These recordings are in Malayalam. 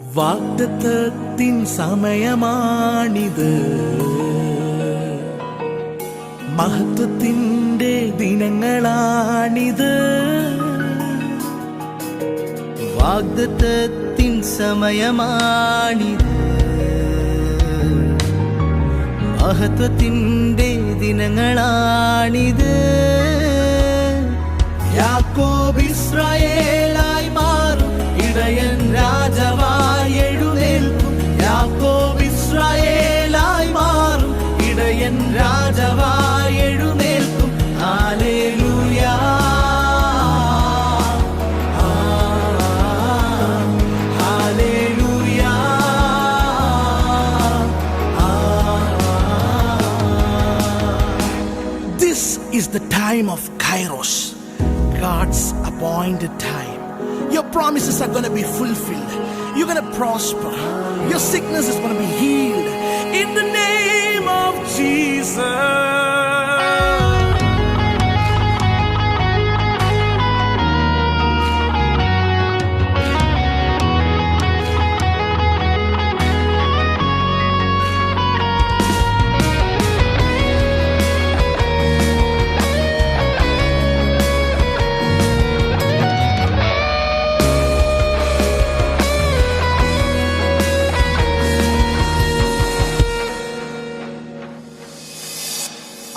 വാഗ്ദത്തത്തിൻ സമയമാണിത്. മഹത്വത്തിന്റെ ദിനങ്ങളാണിത്. വാഗ്ദത്തത്തിൻ സമയമാണിത്. മഹത്വത്തിന്റെ ദിനങ്ങളാണിത്. യാക്കോബ് ഇസ്രായേലായി Is the time of Kairos, God's appointed time. Your promises are going to be fulfilled. You're going to prosper. Your sickness is going to be healed. In the name of Jesus.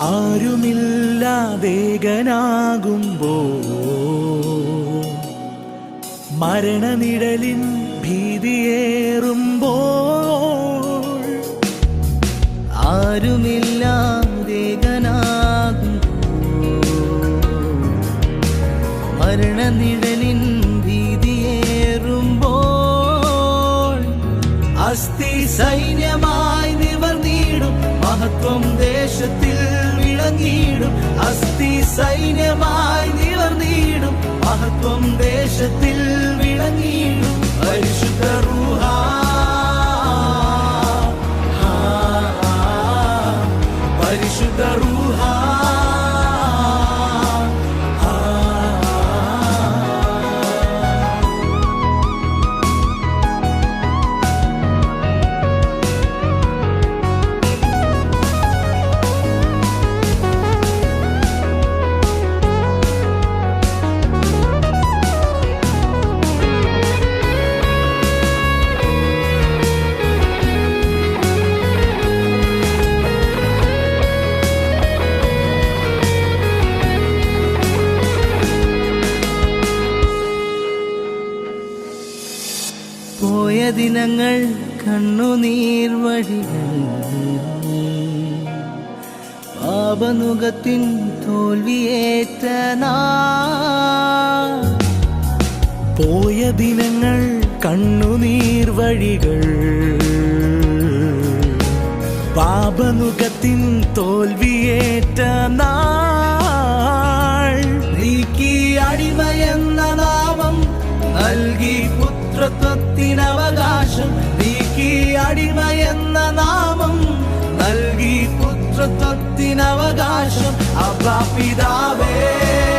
ആരുമില്ലാതേകനാകുമ്പോ മരണനിഴലിൻ ഭീതിയേറുമ്പോൾ ആരുമില്ല മരണനിഴലിൻ ഭീതിയേറുമ്പോൾ അസ്ഥി സൈന്യമായി നിവർന്നിടും മഹത്വം ദേശത്തിൽ വിളങ്ങിയിടും അസ്ഥി സൈന്യമായി നിവർന്നീടും മഹത്വം ദേശത്തിൽ വിളങ്ങിയിടും. പരിശുദ്ധ റൂഹ. പരിശുദ്ധ റൂഹ. ദിനങ്ങൾ കണ്ണുനീർ വഴികൾ പാപനുഖത്തിൻ തോൽവിയേറ്റ നാൾ. പോയ ദിനങ്ങൾ കണ്ണുനീർ വഴികൾ പാപനുഖത്തിൻ തോൽവിയേറ്റ നാൾ. നീക്കി അടിമയെന്ന നാമം നൽകി പുത്രത്വത്തിനവകാശം നീക്കി അടിമയെന്ന നാമം. നൽകി പുത്രത്വത്തിനവകാശം അപ്പ പിതാവേ.